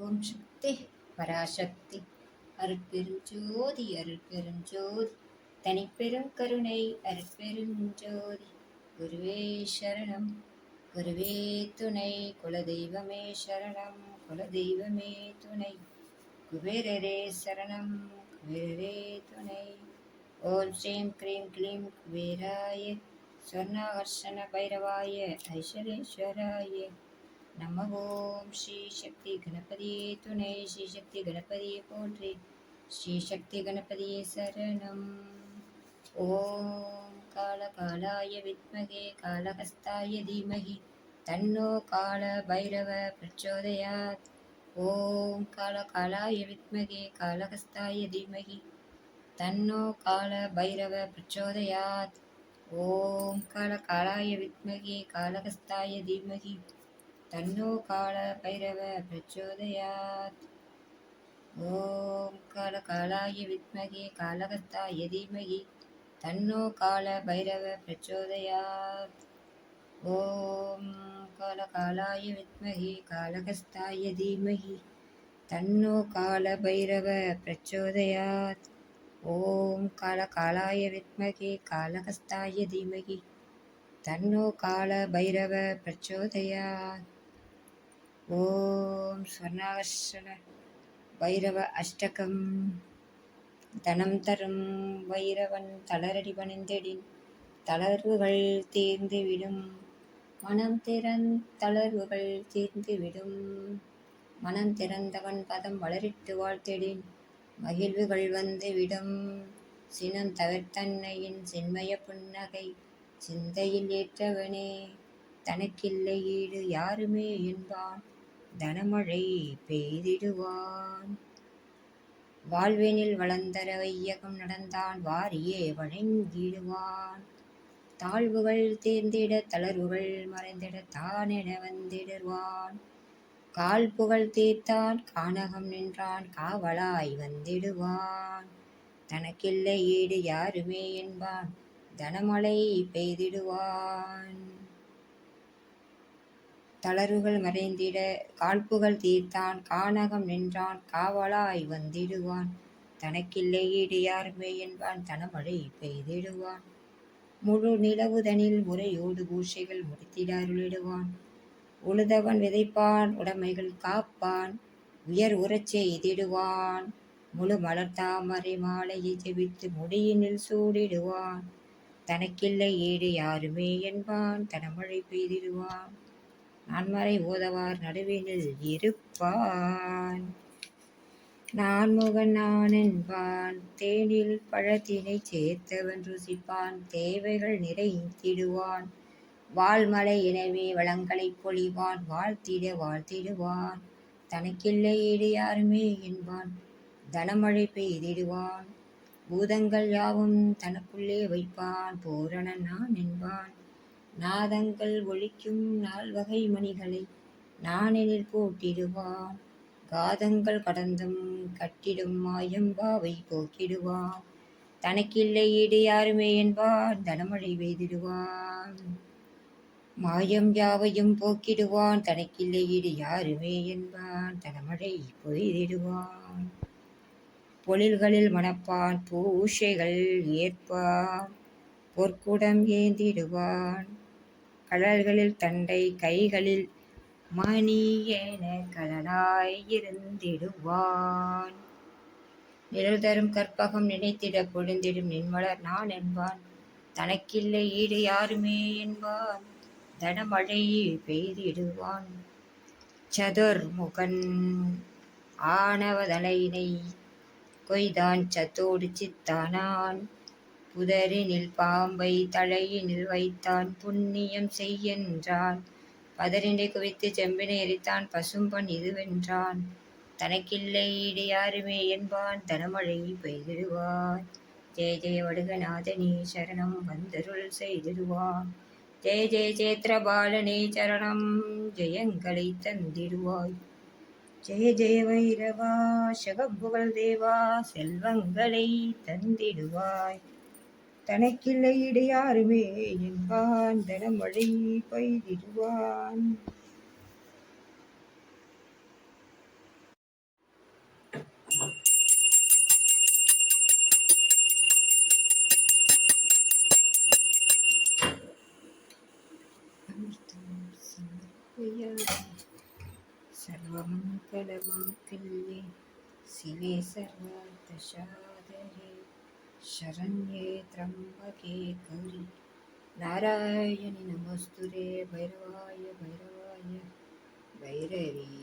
ஓம் சக்தி. பராசக்தி. அருட்பெருஞ்சோதி அருட்பெருஞ்சோதி. தனிப்பெரும் கருணை அருட்பெருஞ்சோதி. குருவே சரணம். குருவே துணை. குலதெய்வமே சரணம். குலதெய்வமே துணை. குபேரரே சரணம். குபேரரே துணை. ஓம் ஸ்ரீம் க்ரீம் க்ளீம் குபேராய. சொர்ணாகர்ஷண பைரவாய ஐஸ்வரேஸ்வராய நம ஓம் ஸ்ரீ சக்தி கணபதியே துணை ஸ்ரீ சக்தி கணபதியே போற்றி ஸ்ரீ சக்தி கணபதியே சரணம். ஓம் கால காலாய வித்மகே காலஹஸ்தாய தீமகி தன்னோ கால பைரவ பிரச்சோதயாத். ஓம் கால காலாய வித்மகே காலஹஸ்தாய தீமகி தன்னோ கால பைரவ பிரச்சோதயாத். ஓம் கால காலாய வித்மகே காலஹஸ்தாய தீமகி தன்னோ கால பைரவ பிரச்சோதயாத். ஓம் கால காலாய வித்மகே காலகஸ்தாய தீமகி தன்னோ கால பைரவ பிரச்சோதயாத். ஓம் கால காலாய வித்மகே காலகஸ்தாய தீமகி தன்னோ கால பைரவ பிரச்சோதயாத். ஓம் கால காலாய வித்மகே காலகஸ்தாய தீமகி தன்னோ கால பைரவ பிரச்சோதயாத் ஓம் ஸ்வர்ணாகர்ஷண வைரவ அஷ்டகம். தனம் தரும் வைரவன் தளரடி பணிந்தெடின் தளர்வுகள் தீர்ந்துவிடும். மனம் திறன் தளர்வுகள் தீர்ந்துவிடும். மனம் திறந்தவன் பதம் வளரிட்டு வாழ்த்தெடின் மகிழ்வுகள் வந்துவிடும். சினம் தவிர்த்தன்னையின் சின்மய புன்னகை சிந்தையில் ஏற்றவனே. தனக்கில்லை ஈடு யாருமே என்பான். தனமழை பெய்திடுவான். வாழ்வினில் வளர்ந்தர வையகம் நடந்தான். வாரியே வழங்கிடுவான் தாழ்வுகள் தேர்ந்திட தளர்வுகள் மறைந்திட தானென வந்திடுவான். கால் புகழ் தீர்த்தான். கானகம் நின்றான். காவலாய் வந்திடுவான். தனக்கில்லை ஈடு யாருமே என்பான். தனமழை பெய்திடுவான். தளர்வுகள் மறைந்திட காழ்ப்புகள் தீர்த்தான். கானகம் நின்றான் காவலாய் வந்திடுவான். தனக்கில்லை ஈடு யாருமே என்பான் தனமழை பெய்திடுவான். முழு நிலவுதனில் முறையோடு பூஷைகள் முடித்திட அருளிடுவான். உழுதவன் விதைப்பான் உடைமைகள் காப்பான். உயர் உரச் செய்திடுவான். முழு மலர் தாமரை மாலையை ஜெபித்து முடியினில் சூடிடுவான். தனக்கில்லை ஈடு யாருமே என்பான் தனமழை பெய்திடுவான். நான்மறை ஓதவார் நடுவினில் இருப்பான். நான்முகன் நான் என்பான் தேனில் பழத்தினை சேர்த்தவன் ருசிப்பான். தேவைகள் நிறைத்திடுவான் வாழ்மலை எனவே வளங்களை பொழிவான். வாழ்த்திட வாழ்த்திடுவான். தனக்கில்லை ஈடு யாருமே என்பான். தனமழை பெய்திடுவான். பூதங்கள் யாவும் தனக்குள்ளே வைப்பான். பூரணன் நான் என்பான் நாதங்கள் ஒழிக்கும் நால்வகை மணிகளை நானெனில் போட்டிடுவான் காதங்கள் கடந்தும் கட்டிடும் மாயம்பாவை போக்கிடுவான் தனக்கில்லை ஈடு யாருமே என்பான் தனமழை பெய்திடுவான் மாயம் யாவையும் போக்கிடுவான் தனக்கில்லை ஈடு யாருமே என்பான் தனமழை பொய்திடுவான் பொழில்களில் மணப்பான் பூஷைகள் ஏற்பான் பொற்குடம் ஏந்திடுவான். கடல்களில் தண்டை கைகளில் மணி என கடலாய் இருந்திடுவான். நிழல் தரும் கற்பகம் நினைத்திட பொழுந்திடும் நின்மலர் நான் என்பான். தனக்கில்லை ஈடு யாருமே என்பான். தனமழை பெய்திடுவான். சதுர்முகன் ஆணவதலையினை கொய்தான் சத்தோடு சித்தானான். புதரினில் பாம்பை தலையினில் வைத்தான் புண்ணியம் செய்யென்றான் பதறினை குவித்து செம்பினை எரித்தான் பசும்பன் இதுவென்றான். தனக்கில்லை ஈடு யாருமே என்பான் தனமழை பெய்திடுவார் ஜெய ஜெய வடுகநாதனே சரணம் வந்தருள் செய்திடுவார் ஜெய ஜெய சேத்திரபாலனே சரணம் ஜெயங்களை தந்திடுவாய். ஜெய ஜெய வைரவா சகப்புகழ் தேவா செல்வங்களை தந்திடுவாய். தனக்கில்லை இடையாருமே என்பான் தனமழை பெய்திடுவான். सर्वमङ्गलमाङ्गल्ये शिवे सर्वान्तशा शरण्ये त्र्यम्बके गौरि। नारायणि नमस्तु रे भैरवाय भैरवाय। भैरवी। भैरवी